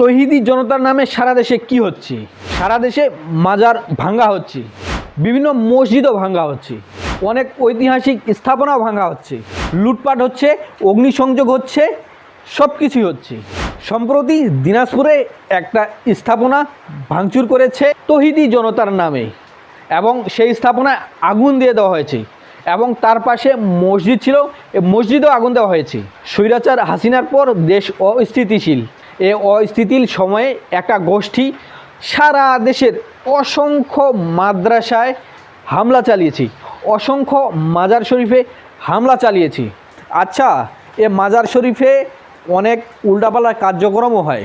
তহিদি জনতার নামে সারা দেশে কি হচ্ছে? সারা দেশে মাজার ভাঙ্গা হচ্ছে। বিভিন্ন মসজিদও ভাঙ্গা হচ্ছে। অনেক ঐতিহাসিক স্থাপনাও ভাঙ্গা হচ্ছে। লুটপাট হচ্ছে, অগ্নিসংযোগ হচ্ছে সব কিছুই হচ্ছে। সম্প্রতি দিনাজপুরে একটা স্থাপনা ভাঙচুর করেছে তহিদি জনতার নামে এবং সেই স্থাপনায় আগুন দিয়ে দেওয়া হয়েছে এবং তার পাশে মসজিদ ছিল। মসজিদেও আগুন দেওয়া হয়েছে। স্বৈরাচার হাসিনার পর দেশ অস্থিতিশীল। এই অস্থিতিল সময়ে একটা গোষ্ঠী সারা দেশের অসংখ্য মাদ্রাসায় হামলা চালিয়েছি। অসংখ্য মাজার শরীফে হামলা চালিয়েছি। আচ্ছা এ মাজার শরীফে অনেক উল্টাপাল্টা কার্যক্রমও হয়।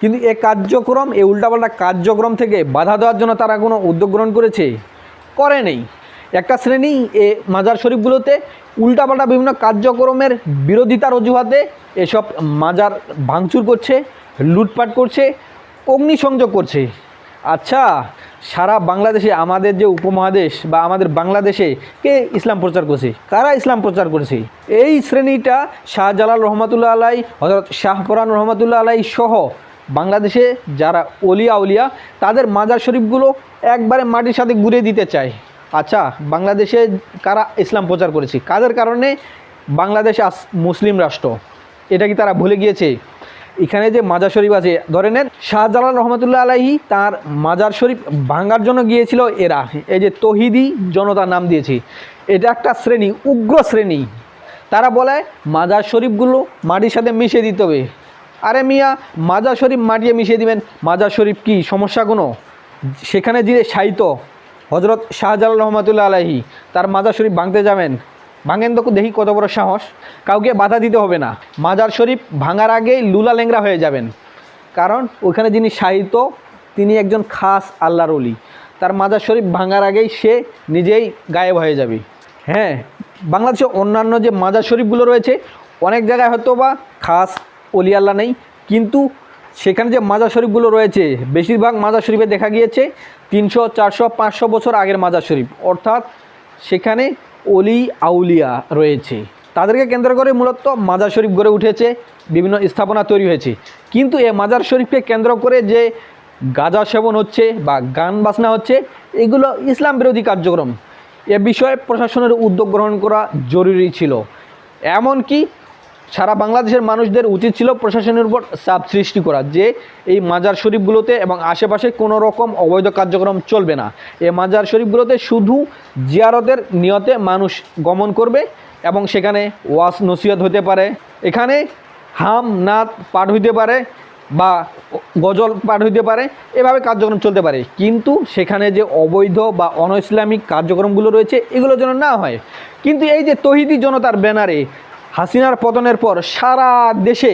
কিন্তু এ কার্যক্রম এই উল্টাপাল্টা কার্যক্রম থেকে বাধা দেওয়ার জন্য তারা কোনো উদ্যোগ গ্রহণ করেছে? করে নেই। একটা শ্রেণি এ মাজার শরীফগুলোতে উল্টাপাল্টা বিভিন্ন কার্যক্রমের বিরোধিতার অজুহাতে এসব মাজার ভাঙচুর করছে, লুটপাট করছে, অগ্নিসংযোগ করছে। আচ্ছা সারা বাংলাদেশে আমাদের যে উপমহাদেশ বা আমাদের বাংলাদেশে কে ইসলাম প্রচার করছে? কারা ইসলাম প্রচার করেছে? এই শ্রেণীটা শাহজালাল রহমতুল্লাহ আলাই হজরত শাহপরান রহমতুল্লাহ আলাই সহ বাংলাদেশে যারা অলিয়া উলিয়া, তাদের মাজার শরীফগুলো একবারে মাটির সাথে ঘুরিয়ে দিতে চায়। আচ্ছা বাংলাদেশে কারা ইসলাম প্রচার করেছে? কাদের কারণে? বাংলাদেশ মুসলিম রাষ্ট্র। এটা কি তারা ভুলে গিয়েছে? এখানে যে মাজার শরীফ আছে, ধরে নেন, শাহজালাল রহমতুল্লাহ আলাহি তার মাজার শরীফ ভাঙার জন্য গিয়েছিল এরা। এই যে তহিদি জনতার নাম দিয়েছে। এটা একটা শ্রেণি, উগ্র শ্রেণি। তারা বলে, মাজার শরীফগুলো মাটির সাথে মিশিয়ে দিতে হবে। আরে মিয়া, মাজার শরীফ মাটিয়ে মিশিয়ে দিবেন। মাজার শরীফ কি? সমস্যা কোনো? সেখানে যে সাহিত্য হজরত শাহজালাল রহমতুল্লাহ আলাহি তার মাজার শরীফ ভাঙতে যাবেন। ভাঙেন তো দেখি কত বড় সাহস। কাউকে বাধা দিতে হবে না। মাজার শরীফ ভাঙার আগেই লুলা লেংরা হয়ে যাবেন। কারণ ওখানে যিনি সাহিত্য তিনি একজন খাস আল্লাহর অলি তার মাজার শরীফ ভাঙার আগেই সে নিজেই গায়েব হয়ে যাবে। হ্যাঁ বাংলাদেশে অন্যান্য যে মাজার শরীফগুলো রয়েছে, অনেক জায়গায় হয়তো বা খাস অলি আল্লাহ নেই। কিন্তু সেখানে যে মাজার শরীফগুলো রয়েছে, বেশিরভাগ মাজার শরীফে দেখা গিয়েছে তিনশো, চারশো, পাঁচশো বছর আগের মাজার শরীফ। অর্থাৎ সেখানে অলি আউলিয়া রয়েছে। তাদেরকে কেন্দ্র করে মূলত মাজার শরীফ গড়ে উঠেছে, বিভিন্ন স্থাপনা তৈরি হয়েছে। কিন্তু এ মাজার শরীফকে কেন্দ্র করে যে গাঁজা সেবন হচ্ছে বা গান বাজনা হচ্ছে, এগুলো ইসলাম বিরোধী কার্যক্রম। এ বিষয়ে প্রশাসনের উদ্যোগ গ্রহণ করা জরুরি ছিল। এমনকি সারা বাংলাদেশের মানুষদের উচিত ছিল প্রশাসনের উপর চাপ সৃষ্টি করা যে এই মাজার শরীফগুলোতে এবং আশেপাশে কোনো রকম অবৈধ কার্যক্রম চলবে না। এই মাজার শরীফগুলোতে শুধু জিয়ারতের নিয়তে মানুষ গমন করবে এবং সেখানে ওয়াস নসিহত হতে পারে। এখানে হাম, নাত পাঠ হইতে পারে বা গজল পাঠ হইতে পারে, এভাবে কার্যক্রম চলতে পারে। কিন্তু সেখানে যে অবৈধ বা অন ইসলামিক কার্যক্রমগুলো রয়েছে, এগুলো যেন না হয়। কিন্তু এই যে তহিদি জনতার ব্যানারে হাসিনার পতনের পর সারা দেশে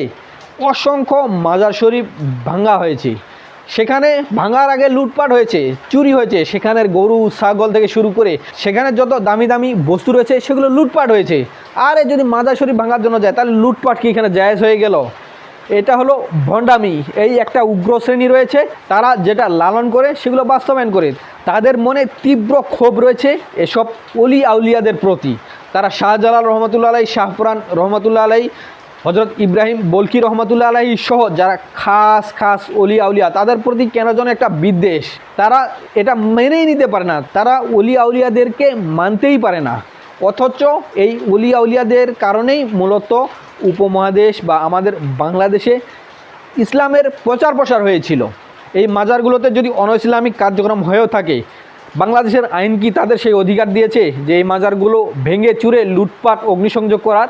অসংখ্য মাজার শরীফ ভাঙ্গা হয়েছে। সেখানে ভাঙার আগে লুটপাট হয়েছে, চুরি হয়েছে, সেখানের গরু, ছাগল থেকে শুরু করে সেখানে যত দামি দামি বস্তু রয়েছে, সেগুলো লুটপাট হয়েছে। আরে যদি মাজার শরীফ ভাঙার জন্য যায়, তাহলে লুটপাট কি এখানে জায়েজ হয়ে গেল? এটা হলো ভণ্ডামি। এই একটা উগ্র শ্রেণি রয়েছে, তারা যেটা লালন করে, সেগুলো বাস্তবায়ন করে। তাদের মনে তীব্র ক্ষোভ রয়েছে এসব অলি আউলিয়াদের প্রতি। তারা শাহজালাল রহমতুল্লা আলাই, শাহপুরান রহমতুল্লা আলাই হজরত ইব্রাহিম বলকি রহমতুল্লা আলাহি সহ যারা খাস খাস অলি আউলিয়া, তাদের প্রতি কেন যেন একটা বিদ্বেষ। তারা এটা মেনেই নিতে পারে না। তারা অলি আউলিয়াদেরকে মানতেই পারে না। অথচ এই অলি আউলিয়াদের কারণেই মূলত উপমহাদেশ বা আমাদের বাংলাদেশে ইসলামের প্রচার প্রসার হয়েছিল। এই মাজারগুলোতে যদি অন ইসলামিক কার্যক্রম হয়েও থাকে বাংলাদেশের আইন কি তাদের সেই অধিকার দিয়েছে যে এই মাজারগুলো ভেঙে চুরে লুটপাট, অগ্নিসংযোগ করার?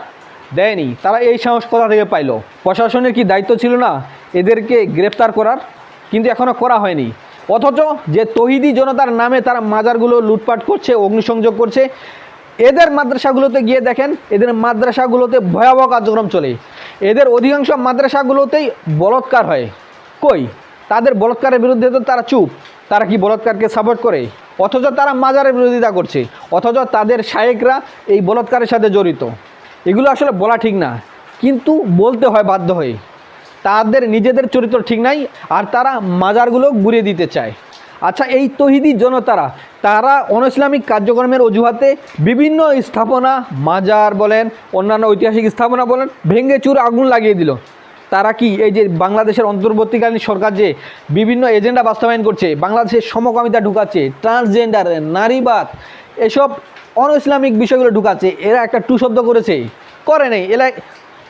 দেয়নি। তারা এই সাহস কোথা থেকে পাইলো? প্রশাসনের কি দায়িত্ব ছিল না এদেরকে গ্রেপ্তার করার? কিন্তু এখনও করা হয়নি। অথচ যে তহিদি জনতার নামে তারা মাজারগুলো লুটপাট করছে, অগ্নিসংযোগ করছে, এদের মাদ্রাসাগুলোতে গিয়ে দেখেন, এদের মাদ্রাসাগুলোতে ভয়াবহ কার্যক্রম চলে। এদের অধিকাংশ মাদ্রাসাগুলোতেই বলৎকার হয়। কই? তাদের বলৎকারের বিরুদ্ধে তো তারা চুপ। তারা কি বলৎকারকে সাপোর্ট করে? অথচ তারা মাজারের বিরোধিতা করছে, অথচ তাদের শায়েকরা এই বলৎকারের সাথে জড়িত। এগুলো আসলে বলা ঠিক না, কিন্তু বলতে হয় বাধ্য হয়ে। তাদের নিজেদের চরিত্র ঠিক নাই, আর তারা মাজারগুলো ঘুরিয়ে দিতে চায়। আচ্ছা এই তহিদি জনতারা, তারা অন ইসলামিক কার্যক্রমের অজুহাতে বিভিন্ন স্থাপনা, মাজার বলেন, অন্যান্য ঐতিহাসিক স্থাপনা বলেন, ভেঙে চুর আগুন লাগিয়ে দিল। তারা কি এই যে বাংলাদেশের অন্তর্বর্তীকালীন সরকার যে বিভিন্ন এজেন্ডা বাস্তবায়ন করছে, বাংলাদেশের সমকামিতা ঢুকাচ্ছে ট্রান্সজেন্ডার নারীবাদ, এসব অন ইসলামিক বিষয়গুলো ঢুকাচ্ছে, এরা একটা টু শব্দ করেছে, করে নেই। এরা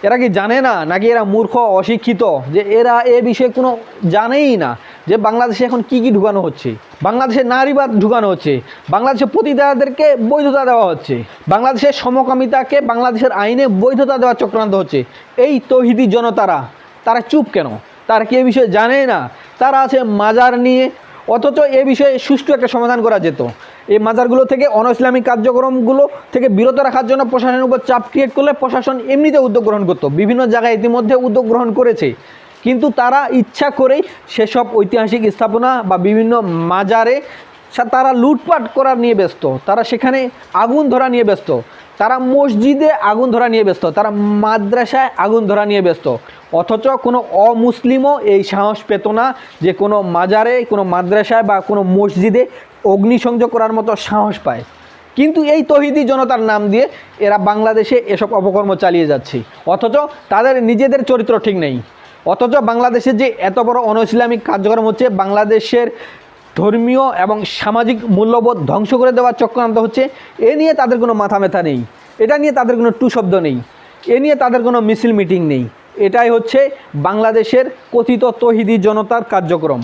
এরা কি জানে না? নাকি এরা মূর্খ, অশিক্ষিত? যে এরা এ বিষয়ে কোনো জানেই না যে বাংলাদেশে এখন কি কি ঢুকানো হচ্ছে। বাংলাদেশে নারীবাদ ঢুকানো হচ্ছে। বাংলাদেশের পতিতাদেরকে বৈধতা দেওয়া হচ্ছে। বাংলাদেশের সমকামিতাকে বাংলাদেশের আইনে বৈধতা দেওয়ার চক্রান্ত হচ্ছে। এই তহিদি জনতারা, তারা চুপ কেন? তারা কি এ বিষয়ে জানে না? তারা আছে মাজার নিয়ে, অথচ এ বিষয়ে সুষ্ঠু একটা সমাধান করা যেত। এই মাজারগুলো থেকে অন ইসলামিক কার্যক্রমগুলো থেকে বিরত রাখার জন্য প্রশাসনের উপর চাপ ক্রিয়েট করলে প্রশাসন এমনিতে উদ্যোগ গ্রহণ করতো। বিভিন্ন জায়গায় ইতিমধ্যে উদ্যোগ গ্রহণ করেছে। কিন্তু তারা ইচ্ছা করেই সেসব ঐতিহাসিক স্থাপনা বা বিভিন্ন মাজারে তারা লুটপাট করার নিয়ে ব্যস্ত। তারা সেখানে আগুন ধরা নিয়ে ব্যস্ত। তারা মসজিদে আগুন ধরা নিয়ে ব্যস্ত। তারা মাদ্রাসায় আগুন ধরা নিয়ে ব্যস্ত। অথচ কোনো অমুসলিমও এই সাহস পেত না যে কোনো মাজারে, কোনো মাদ্রাসায় বা কোনো মসজিদে অগ্নিসংযোগ করার মতো সাহস পায়। কিন্তু এই তহিদি জনতার নাম দিয়ে এরা বাংলাদেশে এসব অপকর্ম চালিয়ে যাচ্ছে। অথচ তাদের নিজেদের চরিত্র ঠিক নেই। অথচ বাংলাদেশের যে এত বড় অন ইসলামিক কার্যক্রম হচ্ছে, বাংলাদেশের ধর্মীয় এবং সামাজিক মূল্যবোধ ধ্বংস করে দেওয়ার চক্রান্ত হচ্ছে, এ নিয়ে তাদের কোনো মাথা ব্যথা নেই। এটা নিয়ে তাদের কোনো টু শব্দ নেই। এ নিয়ে তাদের কোনো মিছিল মিটিং নেই। এটাই হচ্ছে বাংলাদেশের কথিত তহিদি জনতার কার্যক্রম।